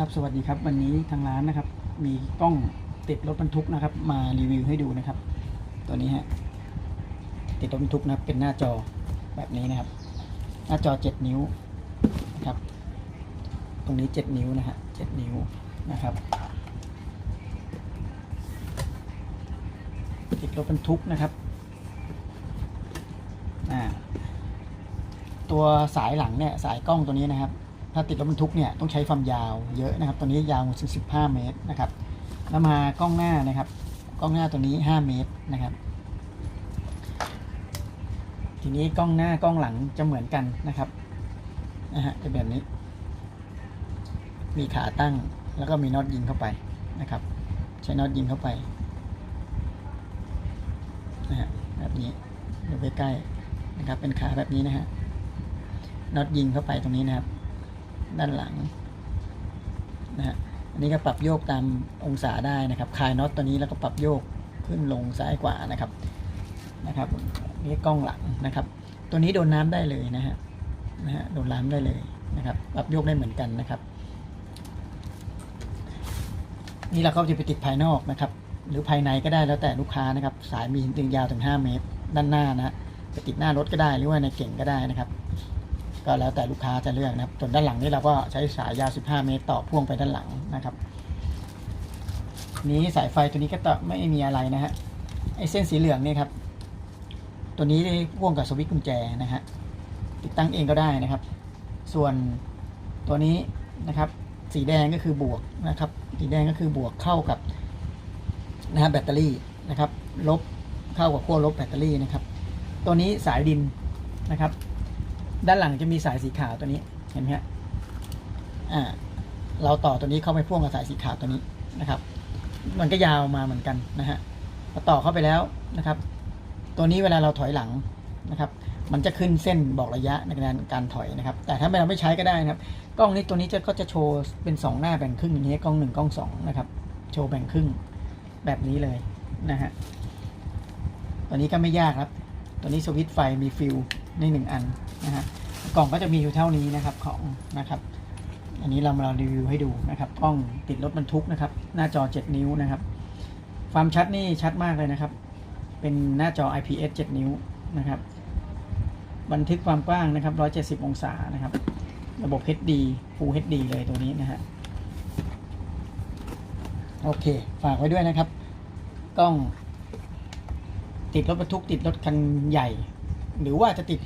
ครับสวัสดีครับวันนี้ทางร้านนะครับ มีกล้องติดรถบรรทุกนะครับ มารีวิวให้ดูนะครับ ตัวนี้ฮะติดรถบรรทุกนะครับเป็นหน้าจอแบบนี้นะครับ หน้าจอ 7 นิ้วนะครับ ตรงนี้ 7 นิ้วนะฮะ7นิ้วนะครับติดรถบรรทุกนะครับอ่าตัวสายหลังเนี่ยสายกล้องตัวนี้นะครับ ถ้าติดรถบรรทุกเนี่ยต้องใช้ความยาวเยอะนะครับ ตัวนี้ยาวถึง15 เมตรนะครับ แล้วมากล้องหน้านะครับ กล้องหน้าตัวนี้ 5 เมตรนะครับ ทีนี้กล้องหน้ากล้องหลังจะเหมือนกันนะครับนะฮะจะแบบนี้ มีขาตั้งแล้วก็มีน็อตยิงเข้าไปนะครับ ใช้น็อตยิงเข้าไปนะฮะแบบนี้ดูใกล้ๆนะครับ เป็นขาแบบนี้นะฮะน็อตยิงเข้าไปตรงนี้นะครับ ด้านหลังนะฮะอันนี้ก็ปรับโยกตามองศาได้นะครับคลายน็อตตัวนี้แล้วก็ปรับโยกขึ้นลงซ้ายขวานะครับนะครับนี่กล้องหลังนะครับ ตัวนี้โดนน้ำได้เลยนะฮะนะฮะโดนน้ำได้เลยนะครับปรับโยกได้เหมือนกันนะครับ นี่เราก็จะไปติดภายนอกนะครับ หรือภายในก็ได้แล้วแต่ลูกค้านะครับ สายมีถึงยาวถึง 5 เมตร ด้านหน้านะฮะไปติดหน้ารถก็ได้หรือว่าในเก่งก็ได้นะครับ ก็แล้วแต่ลูกค้าจะเลือกนะครับส่วนด้านหลังนี่เราก็ใช้สายยาว 15 เมตรต่อพ่วงไปด้านหลังนะครับ นี้สายไฟตัวนี้ก็ต่อไม่มีอะไรนะฮะไอเส้นสีเหลืองนี่ครับ ตัวนี้พ่วงกับสวิตช์กุญแจนะฮะติดตั้งเองก็ได้นะครับ ส่วนตัวนี้นะครับ สีแดงก็คือบวกนะครับ สีแดงก็คือบวกเข้ากับนะฮะแบตเตอรี่นะครับ ลบเข้ากับขั้วลบแบตเตอรี่นะครับ ตัวนี้สายดินนะครับ ด้านหลังจะมีสายสีขาวตัวนี้เห็นไหมฮะอ่าเราต่อตัวนี้เข้าไปพ่วงกับสายสีขาวตัวนี้นะครับ มันก็ยาวมาเหมือนกันนะฮะพอต่อเข้าไปแล้วนะครับ ตัวนี้เวลาเราถอยหลังนะครับ มันจะขึ้นเส้นบอกระยะในการการถอยนะครับ แต่ถ้าเราไม่ใช้ก็ได้นะครับ กล้องนี้ตัวนี้จะก็จะโชว์เป็นสองหน้าแบ่งครึ่งอย่างนี้กล้องหนึ่งกล้องสองนะครับ โชว์แบ่งครึ่งแบบนี้เลยนะฮะ ตัวนี้ก็ไม่ยากครับ ตัวนี้สวิตช์ไฟมีฟิลในหนึ่งอันนะฮะ กล่องก็จะมีอยู่เท่านี้นะครับของนะครับ อันนี้เรามารีวิวให้ดูนะครับกล้องติดรถบรรทุกนะครับ หน้าจอ 7 นิ้วนะครับ ความชัดนี่ชัดมากเลยนะครับ เป็นหน้าจอ IPS 7 นิ้วนะครับ บันทึกความกว้างนะครับ 170 องศานะครับ ระบบ HD Full HD เลยตัวนี้นะฮะโอเค ฝากไว้ด้วยนะครับ กล้อง ติดรถบรรทุกติดรถคันใหญ่ หรือว่าจะติด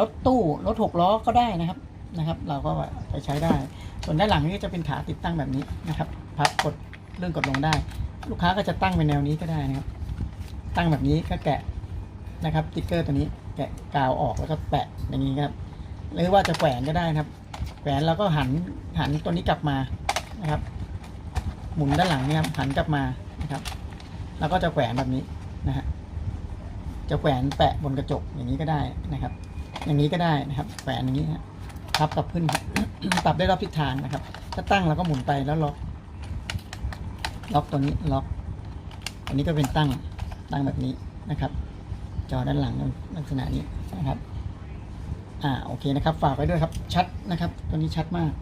รถตู้รถหกล้อก็ได้นะครับนะครับ เราก็ไปใช้ได้ ส่วนด้านหลังนี่จะเป็นขาติดตั้งแบบนี้นะครับพับกดเลื่อนกดลงได้ ลูกค้าก็จะตั้งเป็นแนวนี้ก็ได้นะครับ ตั้งแบบนี้ก็แกะนะครับติ๊กเกอร์ตัวนี้แกะกาวออกแล้วก็แปะอย่างนี้ครับหรือว่าจะแขวนก็ได้นะครับแขวนแล้วก็หันหันตัวนี้กลับมานะครับ หมุนด้านหลังเนี่ยครับหันกลับมานะครับ แล้วก็จะแขวนแบบนี้นะฮะ จะแขวนแปะบนกระจกอย่างนี้ก็ได้นะครับ อย่างนี้ก็ได้นะครับ แขวนอย่างนี้ฮะพับกับขึ้นปรับได้รอบทิศทางนะครับ ถ้าตั้งเราก็หมุนไปแล้วล็อก ล็อกตัวนี้ล็อก อันนี้ก็เป็นตั้งตั้งแบบนี้นะครับ จอด้านหลังลักษณะนี้นะครับ อ่าโอเคนะครับ ฝากไว้ด้วยครับ ชัดนะครับ ตัวนี้ชัดมาก